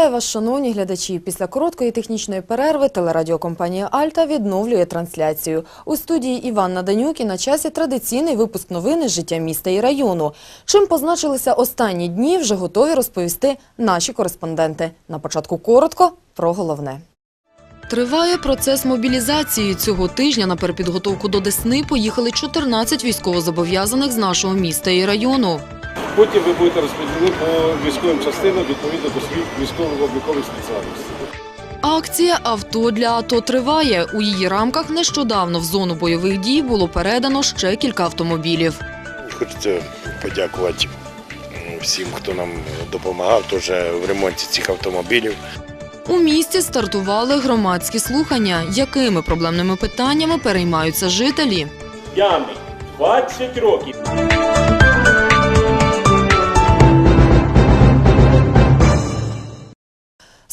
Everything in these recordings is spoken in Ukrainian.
Вітаю вас, шановні глядачі. Після короткої технічної перерви телерадіокомпанія Альта відновлює трансляцію. У студії Іван Наданюк і на часі традиційний випуск новини життя міста і району. Чим позначилися останні дні, вже готові розповісти наші кореспонденти. На початку коротко про головне. Триває процес мобілізації. Цього тижня на перепідготовку до Десни поїхали 14 військовозобов'язаних з нашого міста і району. Потім ви будете розподілені по військовим частинам відповідно до своїх військово-облікових спеціальностей. Акція «Авто для АТО» триває. У її рамках нещодавно в зону бойових дій було передано ще кілька автомобілів. Хочеться подякувати всім, хто нам допомагав теж в ремонті цих автомобілів. У місті стартували громадські слухання. Якими проблемними питаннями переймаються жителі? Ями 20 років.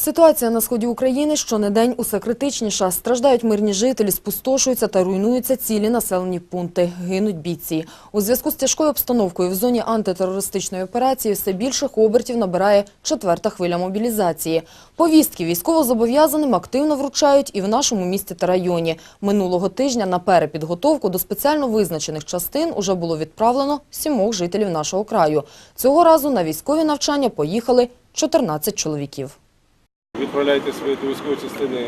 Ситуація на сході України щонедень усе критичніша. Страждають мирні жителі, спустошуються та руйнуються цілі населені пункти. Гинуть бійці. У зв'язку з тяжкою обстановкою в зоні антитерористичної операції все більших обертів набирає четверта хвиля мобілізації. Повістки військовозобов'язаним активно вручають і в нашому місті та районі. Минулого тижня на перепідготовку до спеціально визначених частин уже було відправлено сімох жителів нашого краю. Цього разу на військові навчання поїхали 14 чоловіків. Відправляйте свої до військової частини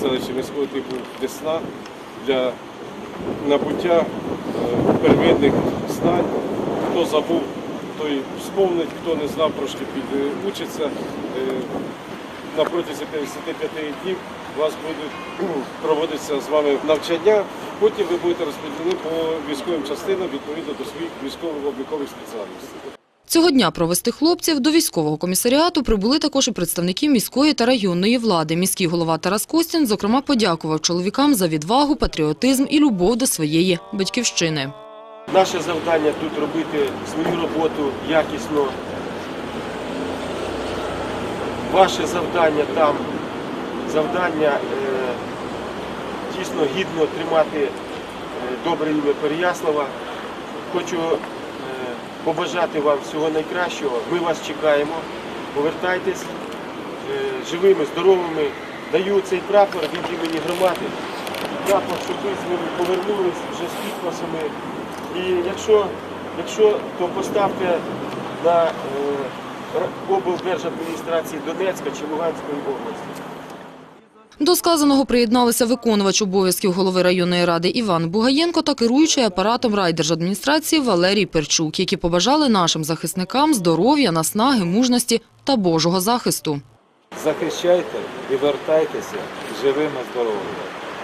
селища міського типу Десна для набуття е, первинних знань. Хто забув, той сповнить, хто не знав, трошки підучиться. Е, На протязі 55 днів у вас будуть проводитися з вами навчання. Потім ви будете розподілені по військовим частинам відповідно до своїх військово-облікових спеціальностей. Цього дня провести хлопців до військового комісаріату прибули також і представники міської та районної влади. Міський голова Тарас Костін, зокрема, подякував чоловікам за відвагу, патріотизм і любов до своєї батьківщини. Наше завдання тут робити свою роботу якісно. Ваше завдання там, завдання е, дійсно гідно тримати е, добре ім'я Переяслава. Хочу побажати вам всього найкращого. Ми вас чекаємо. Повертайтесь е, живими, здоровими. Даю цей прапор від імені громади. Прапор, щоб ви з ним повернулись вже з підписами. І якщо, якщо то поставте на е, облдержадміністрації Донецька чи Луганської області. До сказаного приєдналися виконувач обов'язків голови районної ради Іван Бугаєнко та керуючий апаратом райдержадміністрації Валерій Перчук, які побажали нашим захисникам здоров'я, наснаги, мужності та Божого захисту. захищайте і вертайтеся живими, здоровими.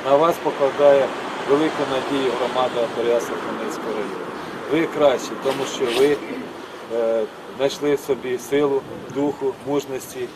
На вас покладає велику надію громада Переяслав Хмельницького району. Ви кращі, тому що ви е, знайшли в собі силу, духу, мужності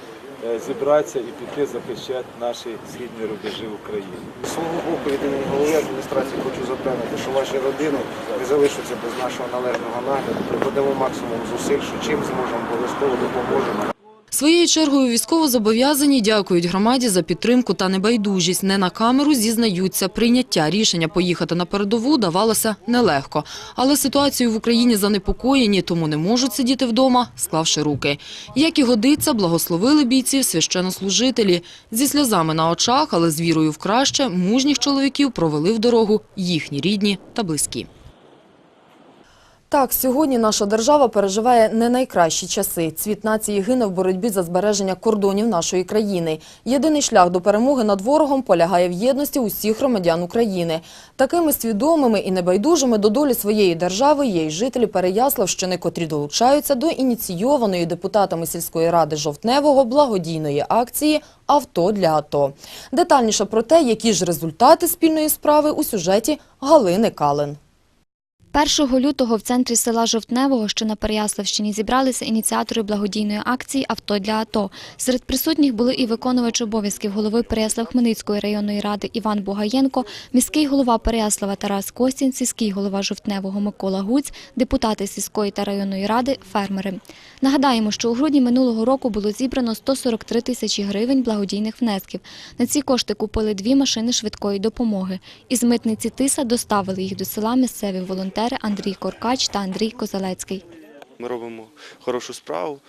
зібратися і піти захищати наші східні рубежі України. З свого боку, від імені голови адміністрації хочу запевнити, що ваші родини не залишаться без нашого належного нагляду. Прикладемо максимум зусиль, що чим зможемо, обов'язково допоможемо. Своєю чергою військовозобов'язані дякують громаді за підтримку та небайдужість. Не на камеру зізнаються. Прийняття рішення поїхати на передову давалося нелегко. Але ситуацію в Україні занепокоєні, тому не можуть сидіти вдома, склавши руки. Як і годиться, благословили бійців священнослужителі. Зі сльозами на очах, але з вірою в краще, мужніх чоловіків провели в дорогу їхні рідні та близькі. Так, сьогодні наша держава переживає не найкращі часи. Цвіт нації гине в боротьбі за збереження кордонів нашої країни. Єдиний шлях до перемоги над ворогом полягає в єдності усіх громадян України. Такими свідомими і небайдужими до долі своєї держави є й жителі Переяславщини, котрі долучаються до ініційованої депутатами сільської ради Жовтневого благодійної акції «Авто для АТО». Детальніше про те, які ж результати спільної справи у сюжеті Галини Калин. 1 лютого в центрі села Жовтневого, що на Переяславщині, зібралися ініціатори благодійної акції «Авто для АТО». Серед присутніх були і виконувач обов'язків голови Переяслав-Хмельницької районної ради Іван Бугаєнко, міський голова Переяслава Тарас Костін, сільський голова Жовтневого Микола Гуць, депутати сільської та районної ради, фермери. Нагадаємо, що у грудні минулого року було зібрано 143 тисячі гривень благодійних внесків. На ці кошти купили дві машини швидкої допомоги. Із митниці Тиса доставили їх до села місцеві волонтери Андрій Коркач та Андрій Козалецький. Ми робимо хорошу справу.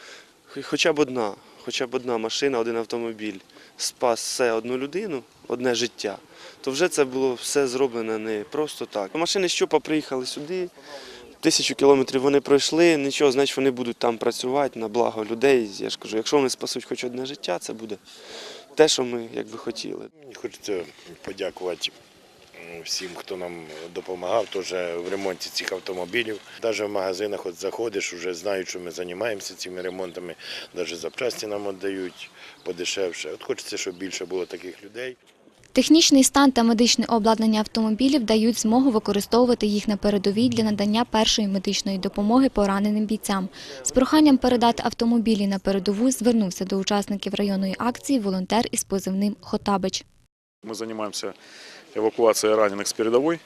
Хоча б одна, хоча б одна машина, один автомобіль спас все одну людину, одне життя, то вже це було все зроблено не просто так. Машини щопа приїхали сюди, тисячу кілометрів вони пройшли, нічого, значить вони будуть там працювати на благо людей. Я ж кажу, якщо вони спасуть хоч одне життя, це буде те, що ми якби хотіли. Мені Хочеться подякувати всім, хто нам допомагав теж в ремонті цих автомобілів. Навіть в магазинах от заходиш, вже знають, що ми займаємося цими ремонтами, навіть запчасті нам віддають подешевше. От хочеться, щоб більше було таких людей. Технічний стан та медичне обладнання автомобілів дають змогу використовувати їх на передовій для надання першої медичної допомоги пораненим бійцям. З проханням передати автомобілі на передову звернувся до учасників районної акції волонтер із позивним Хотабич. Мы занимаемся эвакуацией раненых с передовой,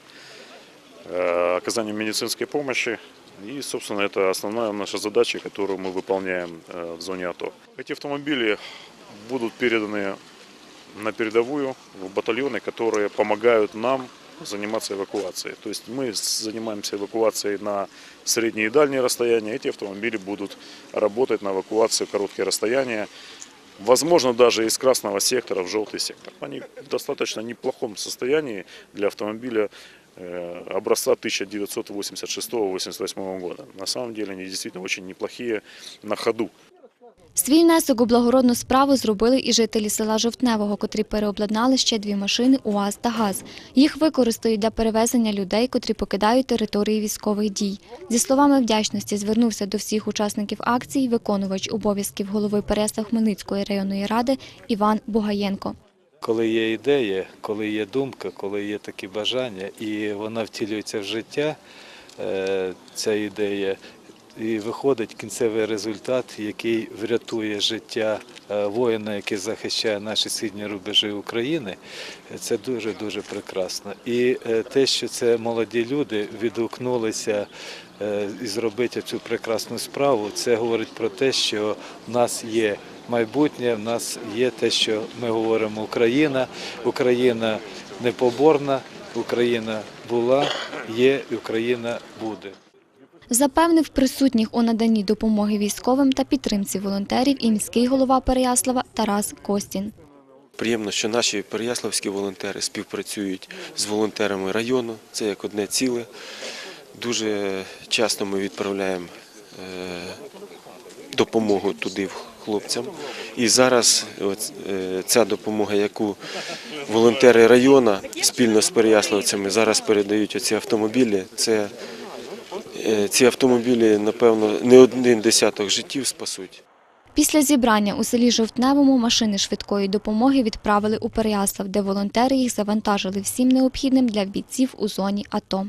э, оказанием медицинской помощи. И, собственно, это основная наша задача, которую мы выполняем э, в зоне АТО. Эти автомобили будут переданы на передовую в батальоны, которые помогают нам заниматься эвакуацией. То есть мы занимаемся эвакуацией на средние и дальние расстояния. Эти автомобили будут работать на эвакуацию короткие расстояния. Возможно, даже из красного сектора в желтый сектор. Они в достаточно неплохом состоянии для автомобиля э, образца 1986-88 года. На самом деле они действительно очень неплохие на ходу. Свій внесок у благородну справу зробили і жителі села Жовтневого, котрі переобладнали ще дві машини УАЗ та ГАЗ. Їх використають для перевезення людей, котрі покидають території військових дій. Зі словами вдячності звернувся до всіх учасників акції виконувач обов'язків голови Переяслав-Хмельницької районної ради Іван Бугаєнко. Коли є ідея, коли є думка, коли є такі бажання, і вона втілюється в життя, е, ця ідея, і виходить кінцевий результат, який врятує життя е, воїна, який захищає наші східні рубежі України. Це дуже дуже прекрасно. І е, те, що це молоді люди відгукнулися е, і зробити цю прекрасну справу, це говорить про те, що в нас є майбутнє, в нас є те, що ми говоримо Україна, Україна непоборна, Україна була, є і Україна буде. Запевнив присутніх у наданні допомоги військовим та підтримці волонтерів і міський голова Переяслава Тарас Костін. Приємно, що наші переяславські волонтери співпрацюють з волонтерами району. Це як одне ціле. Дуже часто ми відправляємо е, допомогу туди хлопцям. І зараз е, ця допомога, яку волонтери району спільно з переяславцями зараз передають оці автомобілі, це ці автомобілі, напевно, не один десяток життів спасуть. Після зібрання у селі Жовтневому машини швидкої допомоги відправили у Переяслав, де волонтери їх завантажили всім необхідним для бійців у зоні АТО.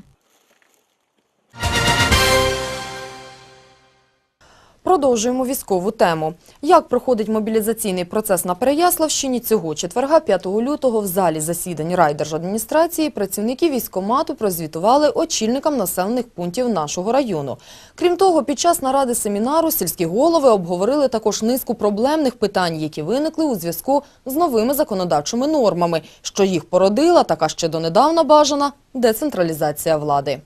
Продовжуємо військову тему. Як проходить мобілізаційний процес на Переяславщині цього четверга, 5 лютого, в залі засідань райдержадміністрації працівники військкомату прозвітували очільникам населених пунктів нашого району. Крім того, під час наради семінару сільські голови обговорили також низку проблемних питань, які виникли у зв'язку з новими законодавчими нормами, що їх породила така ще донедавна бажана децентралізація влади.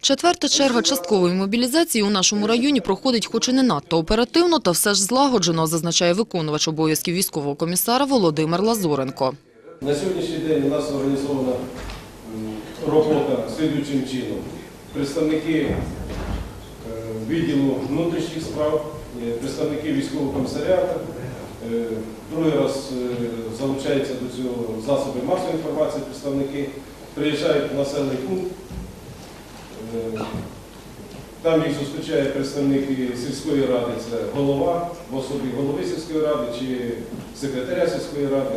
Четверта черга часткової мобілізації у нашому районі проходить хоч і не надто оперативно, та все ж злагоджено, зазначає виконувач обов'язків військового комісара Володимир Лазоренко. На сьогоднішній день у нас організована робота слідуючим чином. Представники е, відділу внутрішніх справ, е, представники військового комісаріату, е, другий раз залучаються до цього засоби масової інформації, представники приїжджають в населений пункт. Е, Там їх зустрічає представник сільської ради, це голова в особі голови сільської ради чи секретаря сільської ради.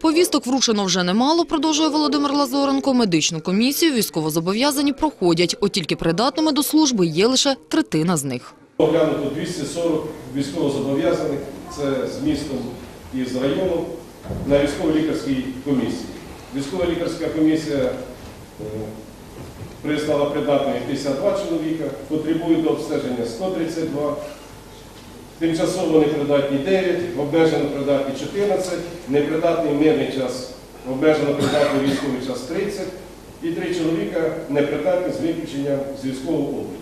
Повісток вручено вже немало, продовжує Володимир Лазоренко. Медичну комісію військовозобов'язані проходять, от тільки придатними до служби є лише третина з них. Оглянуто 240 військовозобов'язаних, це з містом і з районом, на військово-лікарській комісії. Військово-лікарська комісія е, признала 52 чоловіка, потребують до обстеження 132, тимчасово непридатні 9, обмежено придатні 14, непридатний мирний час, обмежено придатний військовий час 30 і 3 чоловіка непридатні з виключенням з військового обліку.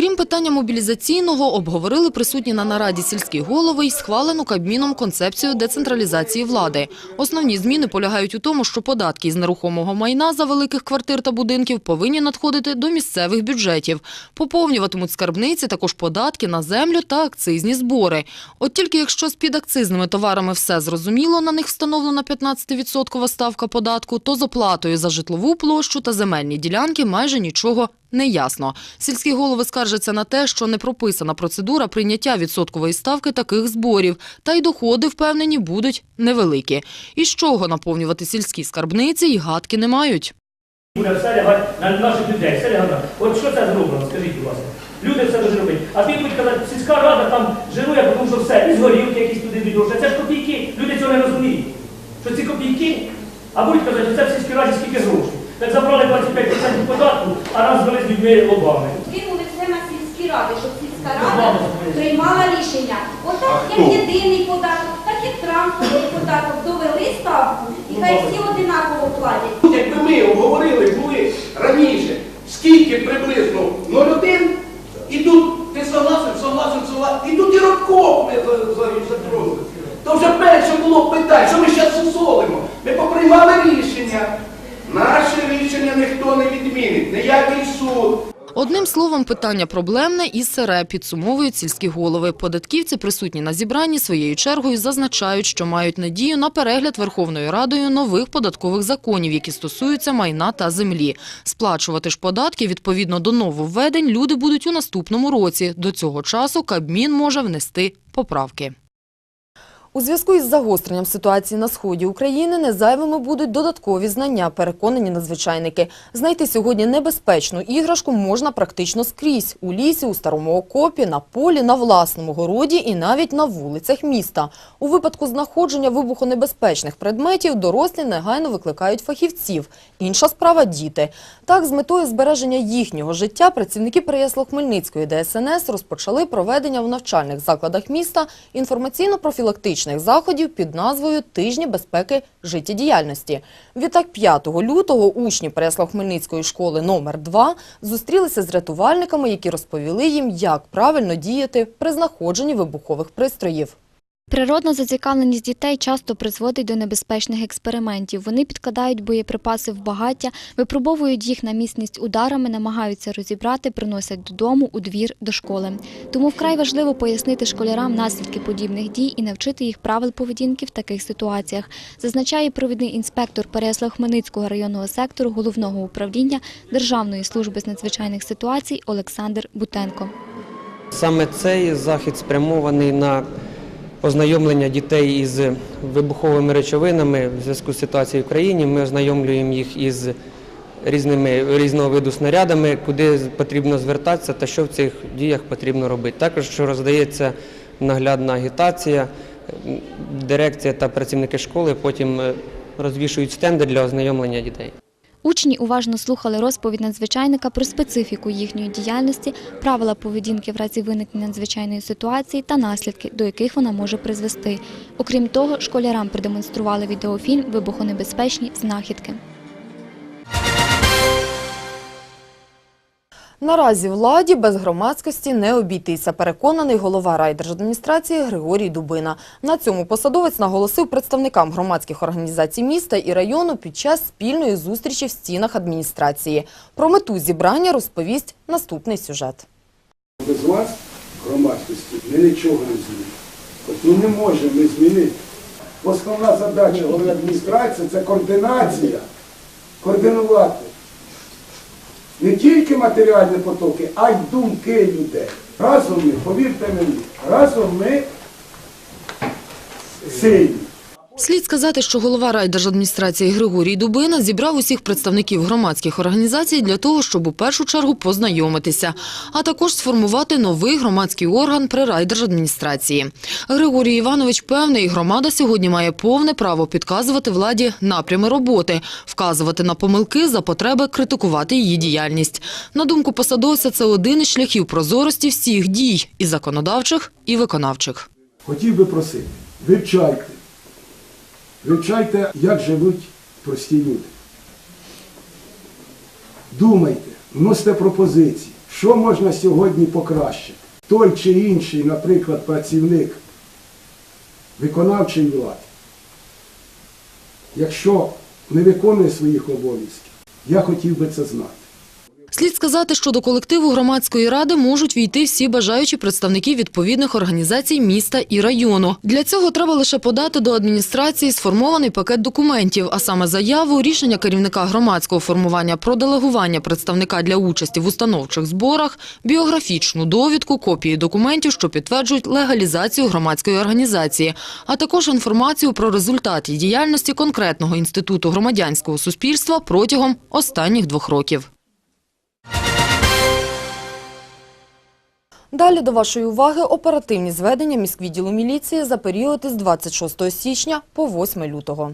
Крім питання мобілізаційного, обговорили присутні на нараді сільські голови й схвалену Кабміном концепцію децентралізації влади. Основні зміни полягають у тому, що податки із нерухомого майна за великих квартир та будинків повинні надходити до місцевих бюджетів. Поповнюватимуть скарбниці також податки на землю та акцизні збори. От тільки якщо з підакцизними товарами все зрозуміло, на них встановлена 15% ставка податку, то з оплатою за житлову площу та земельні ділянки майже нічого не ясно. Сільські голови скаржаться на те, що не прописана процедура прийняття відсоткової ставки таких зборів, та й доходи, впевнені, будуть невеликі. І з чого наповнювати сільські скарбниці, й гадки не мають. Буде все лягати на наших людей, все лягати. От що це зроблено, скажіть, будь ласка. Люди все дуже роблять. А ти будь казати, сільська рада там жирує, тому що все, і згорілки якісь туди йдуть. Це ж копійки, люди цього не розуміють. Що ці копійки, а будуть казати, що це в сільській раді скільки грошей. Так забрали 25% податку, а з людьми лобами. Кинули все на сільські ради, щоб сільська рада приймала рішення. Отак, як єдиний податок, так і транспортний податок довели ставку, і хай всі одинаково платять. Якби ми обговорили були раніше, скільки приблизно 0,1, і тут ти согласен, согласен, согласен, і тут і Родков ми за- за- запросили. То вже менше було питань, що ми зараз усолимо. Ми поприймали рішення. Наше рішення ніхто не відмінить, ніякий суд. Одним словом, питання проблемне і сире, підсумовують сільські голови. Податківці, присутні на зібранні, своєю чергою зазначають, що мають надію на перегляд Верховною Радою нових податкових законів, які стосуються майна та землі. Сплачувати ж податки відповідно до нововведень люди будуть у наступному році. До цього часу Кабмін може внести поправки. У зв'язку із загостренням ситуації на сході України незайвими будуть додаткові знання, переконані надзвичайники. Знайти сьогодні небезпечну іграшку можна практично скрізь – у лісі, у старому окопі, на полі, на власному городі і навіть на вулицях міста. У випадку знаходження вибухонебезпечних предметів дорослі негайно викликають фахівців. Інша справа – діти. Так, з метою збереження їхнього життя працівники Переяслав-Хмельницької ДСНС розпочали проведення в навчальних закладах міста інформаційно-профілактичних заходів під назвою «Тижні безпеки життєдіяльності». Відтак 5 лютого учні Переслав-Хмельницької школи номер 2 зустрілися з рятувальниками, які розповіли їм, як правильно діяти при знаходженні вибухових пристроїв. Природна зацікавленість дітей часто призводить до небезпечних експериментів. Вони підкладають боєприпаси в багаття, випробовують їх на міцність ударами, намагаються розібрати, приносять додому, у двір, до школи. Тому вкрай важливо пояснити школярам наслідки подібних дій і навчити їх правил поведінки в таких ситуаціях, зазначає провідний інспектор Переяслав-Хмельницького районного сектору головного управління Державної служби з надзвичайних ситуацій Олександр Бутенко. Саме цей захід спрямований на ознайомлення дітей із вибуховими речовинами в зв'язку з ситуацією в країні. Ми ознайомлюємо їх із різними різного виду снарядами, куди потрібно звертатися та що в цих діях потрібно робити. Також що роздається наглядна агітація, дирекція та працівники школи потім е, розвішують стенди для ознайомлення дітей. Учні уважно слухали розповідь надзвичайника про специфіку їхньої діяльності, правила поведінки в разі виникнення надзвичайної ситуації та наслідки, до яких вона може призвести. Окрім того, школярам продемонстрували відеофільм «Вибухонебезпечні знахідки». Наразі владі без громадськості не обійтися, переконаний голова райдержадміністрації Григорій Дубина. На цьому посадовець наголосив представникам громадських організацій міста і району під час спільної зустрічі в стінах адміністрації. Про мету зібрання розповість наступний сюжет. Без вас, громадськості, ми нічого не змінимо. От, ну не можемо ми змінити. Основна задача голови адміністрації це координація, координувати не тільки матеріальні потоки, а й думки людей. Разом ми, повірте мені, разом ми сильні. Слід сказати, що голова райдержадміністрації Григорій Дубина зібрав усіх представників громадських організацій для того, щоб у першу чергу познайомитися, а також сформувати новий громадський орган при райдержадміністрації. Григорій Іванович певний, громада сьогодні має повне право підказувати владі напрями роботи, вказувати на помилки за потреби критикувати її діяльність. На думку посадовця, це один із шляхів прозорості всіх дій – і законодавчих, і виконавчих. Хотів би просити, вивчайте. Вивчайте, як живуть прості люди. Думайте, вносите пропозиції. Що можна сьогодні покращити? Той чи інший, наприклад, працівник виконавчої влади, якщо не виконує своїх обов'язків, я хотів би це знати. Слід сказати, що до колективу громадської ради можуть війти всі бажаючі представники відповідних організацій міста і району. Для цього треба лише подати до адміністрації сформований пакет документів, а саме заяву, рішення керівника громадського формування про делегування представника для участі в установчих зборах, біографічну довідку, копії документів, що підтверджують легалізацію громадської організації, а також інформацію про результати діяльності конкретного інституту громадянського суспільства протягом останніх двох років. Далі до вашої уваги оперативні зведення міськвідділу міліції за період із 26 січня по 8 лютого.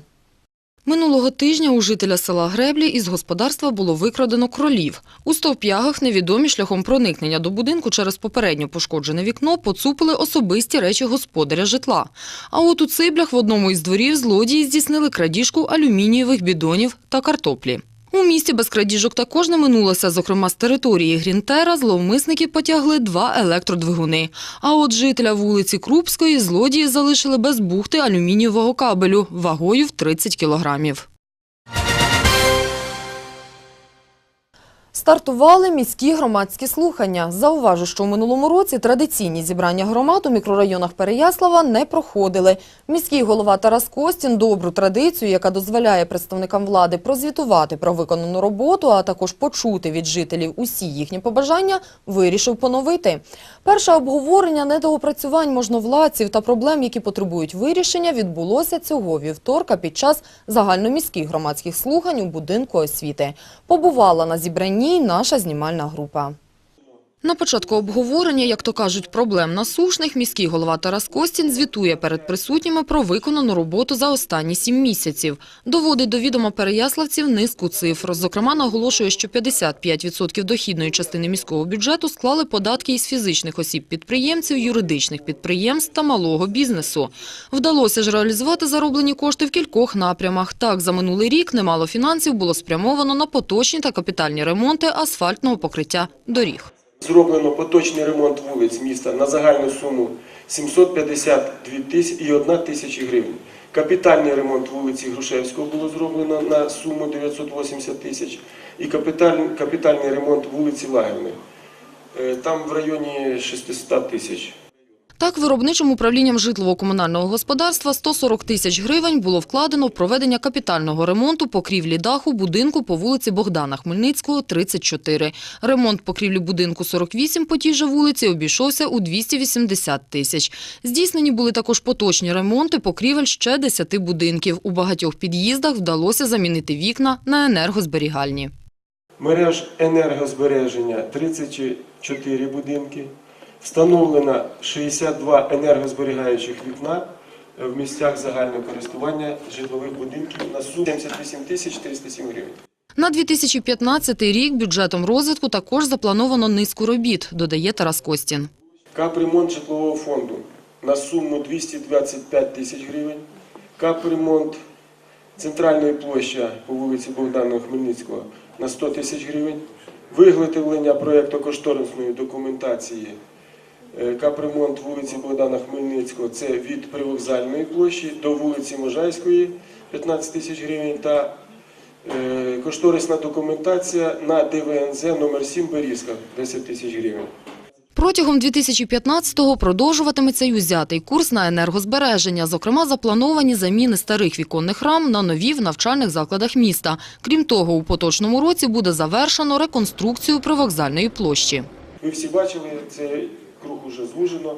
Минулого тижня у жителя села Греблі із господарства було викрадено кролів. У стовп'ягах невідомі шляхом проникнення до будинку через попередньо пошкоджене вікно поцупили особисті речі господаря житла. А от у циблях в одному із дворів злодії здійснили крадіжку алюмінієвих бідонів та картоплі. У місті без крадіжок також не минулося. Зокрема, з території Грінтера зловмисники потягли два електродвигуни. А от жителя вулиці Крупської злодії залишили без бухти алюмінієвого кабелю вагою в 30 кілограмів. Стартували міські громадські слухання. Зауважу, що у минулому році традиційні зібрання громад у мікрорайонах Переяслава не проходили. Міський голова Тарас Костін добру традицію, яка дозволяє представникам влади прозвітувати про виконану роботу, а також почути від жителів усі їхні побажання, вирішив поновити. Перше обговорення недоопрацювань можновладців та проблем, які потребують вирішення, відбулося цього вівторка під час загальноміських громадських слухань у будинку освіти. Побувала на зібранні й наша знімальна група. На початку обговорення, як то кажуть, проблем насушних, міський голова Тарас Костін звітує перед присутніми про виконану роботу за останні сім місяців. Доводить до відома переяславців низку цифр. Зокрема, наголошує, що 55% дохідної частини міського бюджету склали податки із фізичних осіб-підприємців, юридичних підприємств та малого бізнесу. Вдалося ж реалізувати зароблені кошти в кількох напрямах. Так, за минулий рік немало фінансів було спрямовано на поточні та капітальні ремонти асфальтного покриття доріг. Зроблено поточний ремонт вулиць міста на загальну суму 752 тисячі і 1 тисячі гривень. Капітальний ремонт вулиці Грушевського було зроблено на суму 980 тисяч і капітальний, ремонт вулиці Лагерної. Е, Там в районі 600 тисяч. Так, виробничим управлінням житлово-комунального господарства 140 тисяч гривень було вкладено в проведення капітального ремонту покрівлі даху будинку по вулиці Богдана Хмельницького, 34. Ремонт покрівлі будинку 48 по тій же вулиці обійшовся у 280 тисяч. Здійснені були також поточні ремонти покрівель ще 10 будинків. У багатьох під'їздах вдалося замінити вікна на енергозберігальні. Мереж енергозбереження 34 будинки. Встановлено 62 енергозберігаючих вікна в місцях загального користування житлових будинків на суму 78 тисяч 407 гривень. На 2015 рік бюджетом розвитку також заплановано низку робіт, додає Тарас Костін. Капремонт житлового фонду на суму 225 тисяч гривень. Капремонт центральної площі по вулиці Богдана Хмельницького на 100 тисяч гривень. Виготовлення проєктно-кошторисної документації е, капремонт вулиці Богдана Хмельницького це від привокзальної площі до вулиці Можайської 15 тисяч гривень та е, кошторисна документація на ДВНЗ номер 7 Берізка 10 тисяч гривень. Протягом 2015-го продовжуватиметься й узятий курс на енергозбереження. Зокрема, заплановані заміни старих віконних рам на нові в навчальних закладах міста. Крім того, у поточному році буде завершено реконструкцію привокзальної площі. Ви всі бачили, цей круг уже звужено.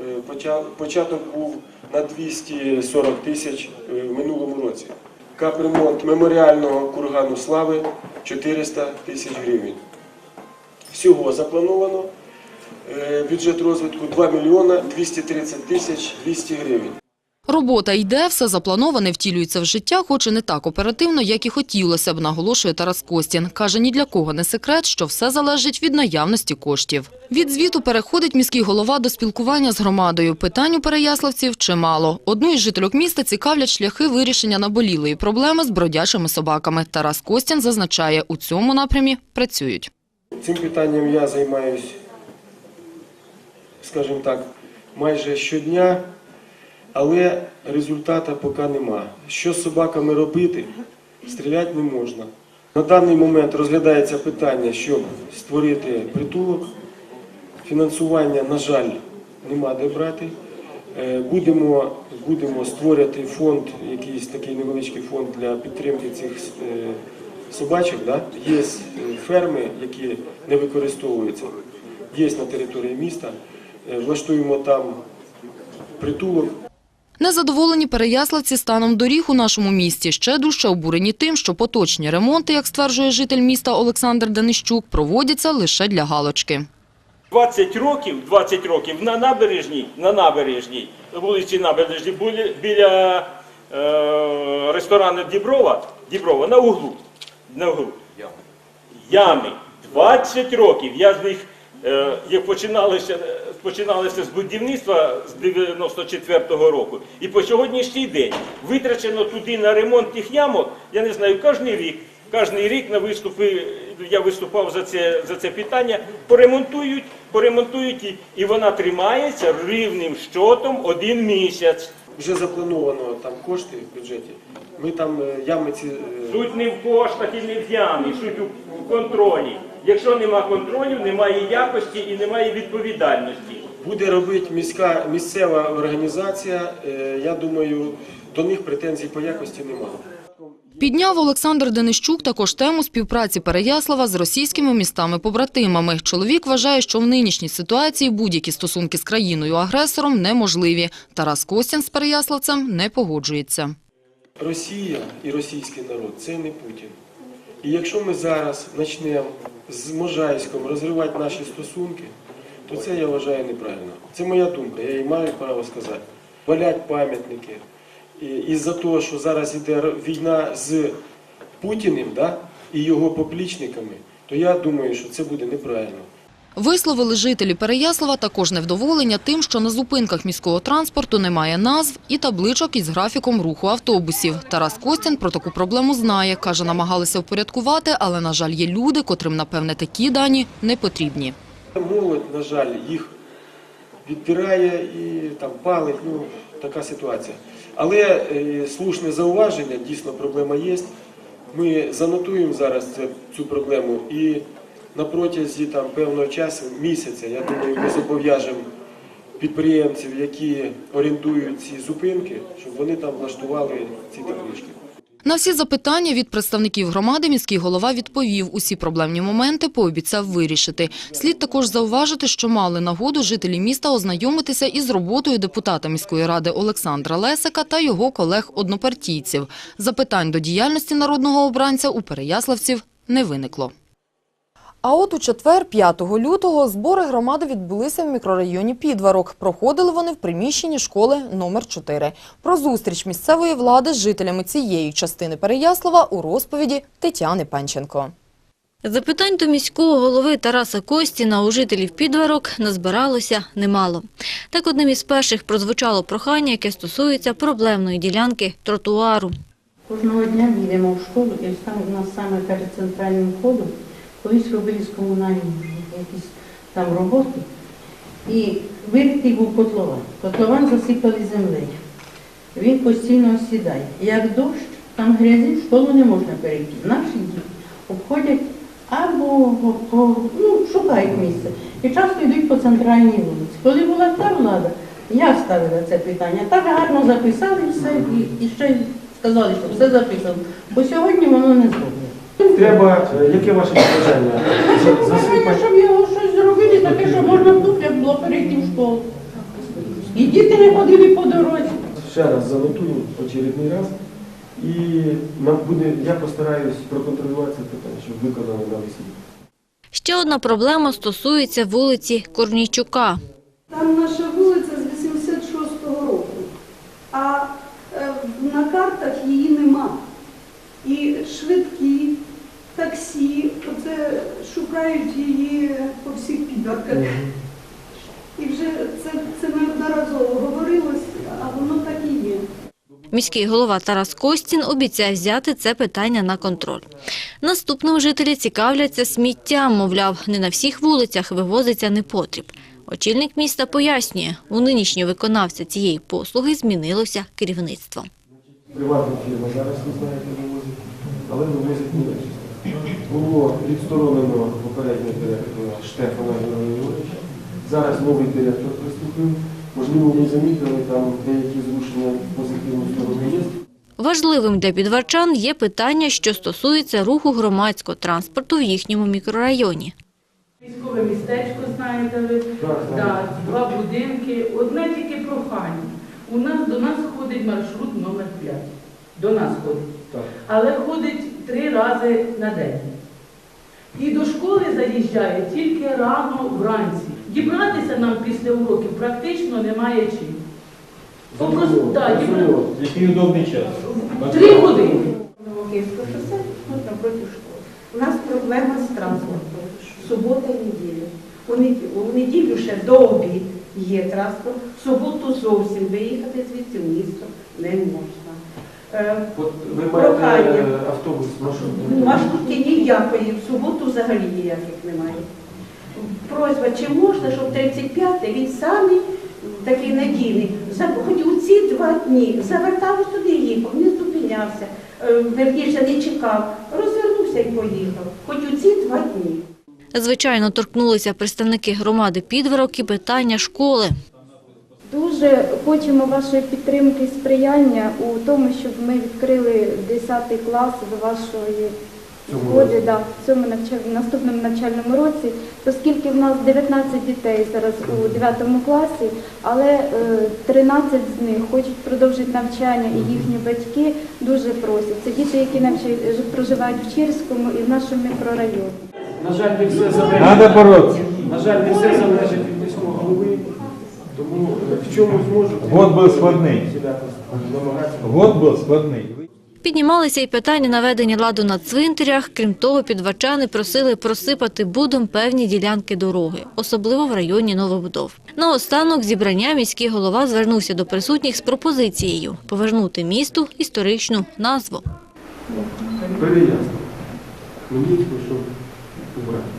Е, Початок був на 240 тисяч е, в минулому році. Капремонт меморіального кургану слави 400 тисяч гривень. Всього заплановано е, бюджет розвитку 2 мільйона 230 тисяч 200 гривень. Робота йде, все заплановане втілюється в життя, хоч і не так оперативно, як і хотілося б, наголошує Тарас Костін. Каже, ні для кого не секрет, що все залежить від наявності коштів. Від звіту переходить міський голова до спілкування з громадою. Питань у переяславців чимало. Одну із жительок міста цікавлять шляхи вирішення наболілої проблеми з бродячими собаками. Тарас Костін зазначає, у цьому напрямі працюють. Цим питанням я займаюсь, скажімо так, майже щодня, але результату поки нема. Що з собаками робити? Стріляти не можна. На даний момент розглядається питання, щоб створити притулок. Фінансування, на жаль, нема де брати. Е, Будемо, будемо створювати фонд, якийсь такий невеличкий фонд для підтримки цих е, собачок. Да? Є е, ферми, які не використовуються, є на території міста. Влаштуємо там притулок. Незадоволені переяславці станом доріг у нашому місті. Ще дужче обурені тим, що поточні ремонти, як стверджує житель міста Олександр Денищук, проводяться лише для галочки. 20 років, 20 років на набережній, на набережній, вулиці Набережній, були біля е, ресторану Діброва, Діброва на углу. На углу. Ями. 20 років. Я з них, як починалося, починалося з будівництва з 94-го року. І по сьогоднішній день витрачено туди на ремонт тих ямок, я не знаю, кожен рік. Кожен рік на виступи, я виступав за це, за це питання, поремонтують, поремонтують і, і вона тримається рівним щотом один місяць. Вже заплановано там кошти в бюджеті. Ми там е, ями ці. е, Суть не в коштах і не в ямі, суть у- контролі. Якщо нема контролю, немає якості і немає відповідальності. Буде робити міська місцева організація. Е, Я думаю, до них претензій по якості немає. Підняв Олександр Денищук також тему співпраці Переяслава з російськими містами-побратимами. Чоловік вважає, що в нинішній ситуації будь-які стосунки з країною-агресором неможливі. Тарас Костян з Переяславцем не погоджується. Росія і російський народ це не Путін. І якщо ми зараз почнемо з Можайськом розривати наші стосунки, то це я вважаю неправильно. Це моя думка, я її маю право сказати. Валять пам'ятники. І- Із-за того, що зараз йде війна з Путіним да, і його поплічниками, то я думаю, що це буде неправильно. Висловили жителі Переяслава також невдоволення тим, що на зупинках міського транспорту немає назв і табличок із графіком руху автобусів. Тарас Костян про таку проблему знає. Каже, намагалися впорядкувати, але, на жаль, є люди, котрим, напевне, такі дані не потрібні. Молодь, на жаль, їх відбирає і там палить, ну така ситуація. Але е, слушне зауваження, дійсно проблема є. Ми занотуємо зараз цю проблему і на протязі там певного часу, місяця, я думаю, ми зобов'яжемо підприємців, які орендують ці зупинки, щоб вони там влаштували ці таблички. На всі запитання від представників громади міський голова відповів. Усі проблемні моменти пообіцяв вирішити. Слід також зауважити, що мали нагоду жителі міста ознайомитися із роботою депутата міської ради Олександра Лесика та його колег-однопартійців. Запитань до діяльності народного обранця у переяславців не виникло. А от у четвер, 5 лютого, збори громади відбулися в мікрорайоні Підварок. Проходили вони в приміщенні школи номер 4. Про зустріч місцевої влади з жителями цієї частини Переяслава у розповіді Тетяни Панченко. Запитань до міського голови Тараса Костіна у жителів підварок назбиралося немало. Так одним із перших прозвучало прохання, яке стосується проблемної ділянки тротуару. Кожного дня ми йдемо в школу, і у нас саме перед центральним входом колись робили з комунальним якісь там роботи. І виритий був котлован. Котлован засипали землею. Він постійно осідає. Як дощ, там грязі, в школу не можна перейти. Наші діти обходять або ну, шукають місце. І часто йдуть по центральній вулиці. Коли була та влада, я ставила це питання. Так гарно записали все і, і ще сказали, що все записано. Бо сьогодні воно не зроблено. Треба, е, яке ваше Бажання, Засипати щоб його щось зробили, таке, що можна в туфлях було перейти в школу. І діти не ходили по дорозі. ще раз занотуємо очередний раз. І нам буде, я постараюсь проконтролювати це питання, щоб виконали на весні. Ще одна проблема стосується вулиці Корнійчука. Там наша вулиця з 86-го року, а е, на картах її нема. І швидкі, таксі, оце шукають її по всіх підарках. І вже це, це неодноразово говорилось, а воно так і є. Міський голова Тарас Костін обіцяє взяти це питання на контроль. Наступним жителі цікавляться сміттям, мовляв, не на всіх вулицях вивозиться непотріб. Очільник міста пояснює, у нинішнього виконавця цієї послуги змінилося керівництво. Приватна фірма зараз не знаю, як вивозить, але вивозить не Було відсторонено попереднього директора Штефана Григоровича. Зараз новий директор приступив. Можливо, ви замітили, там деякі зрушення в позитивну сторону є. Важливим для підварчан є питання, що стосується руху громадського транспорту в їхньому мікрорайоні. Військове містечко, знаєте ви, да, два будинки. Одне тільки прохання. У нас до нас ходить маршрут номер 5. До нас ходить. Але ходить три рази на день. І до школи заїжджає тільки рано вранці. Дібратися нам після уроків практично немає чим. Попросту, да, дібра- Який удобний час. Три години. Новокиївського шосе, от напроти школи. У нас проблема з транспортом. Субота і неділя. У неділю, у неділю ще до обід є транспорт, в суботу зовсім виїхати звідси в місто не можна. Е, От ви Прохання. маєте е, автобус, маршрут. Маршрутки ніякої, в суботу взагалі ніяких немає. Просьба, чи можна, щоб 35-й, він самий такий надійний, за- хоч у ці два дні завертав сюди їхав, не зупинявся, е, верніше не чекав, розвернувся і поїхав, хоч у ці два дні. Звичайно, торкнулися представники громади підварок і питання школи. Дуже хочемо вашої підтримки і сприяння у тому, щоб ми відкрили 10 клас до вашої згоди да, в цьому навчаль- наступному навчальному році, оскільки в нас 19 дітей зараз у 9 класі, але е, 13 з них хочуть продовжити навчання і їхні батьки дуже просять. Це діти, які навчають, проживають в Чирському і в нашому мікрорайоні. На жаль, не все залежить. На жаль, не все залежить від міського голови. Тому е, в чому зможуть. Год був складний. Намагатися. Год був складний. Піднімалися й питання наведення ладу на цвинтарях. Крім того, підвачани просили просипати будом певні ділянки дороги, особливо в районі новобудов. Наостанок зібрання міський голова звернувся до присутніх з пропозицією повернути місту історичну назву. Переясно. Хмельницького, щоб убрати.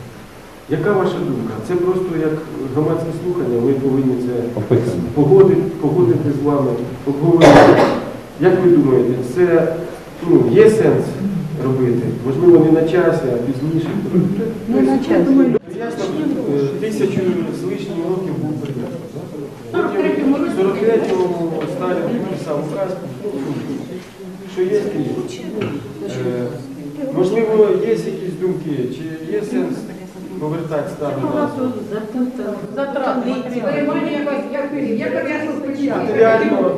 Яка ваша думка? Це просто як громадське слухання, ми повинні це погодити, погодити з вами, обговорити. Як ви думаєте, це ну, є сенс робити? Можливо, не на часі, а пізніше. Не на часі. Ясно, е, тисячу з лишнім років був період. В 43-му Сталін підписав указ, що є, є. Е, Можливо, є якісь думки, чи є сенс повертати стару назву? Затрати. Переймання якась, як як я спочатку. Матеріально,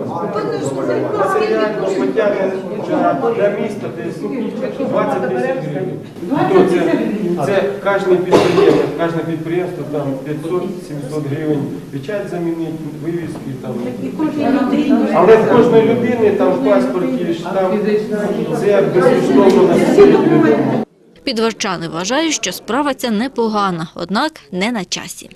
матеріально потягне для, для міста десь 20 тисяч гривень. То це, це? Кожне підприємство, кожне підприємство там 500-700 гривень. Печать замінити, вивіски там. Але в кожної людини там в паспорті штамп, це безкоштовно на. Підварчани вважають, що справа ця непогана, однак не на часі.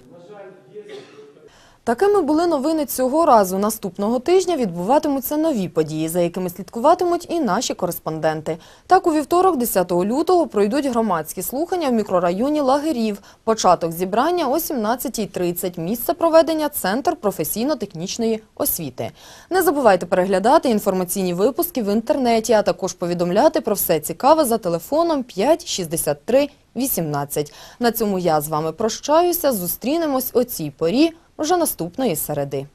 Такими були новини цього разу. Наступного тижня відбуватимуться нові події, за якими слідкуватимуть і наші кореспонденти. Так, у вівторок, 10 лютого, пройдуть громадські слухання в мікрорайоні Лагерів. Початок зібрання о 17.30. Місце проведення – Центр професійно-технічної освіти. Не забувайте переглядати інформаційні випуски в інтернеті, а також повідомляти про все цікаве за телефоном 5 63 18. На цьому я з вами прощаюся. Зустрінемось о цій порі вже наступної середи.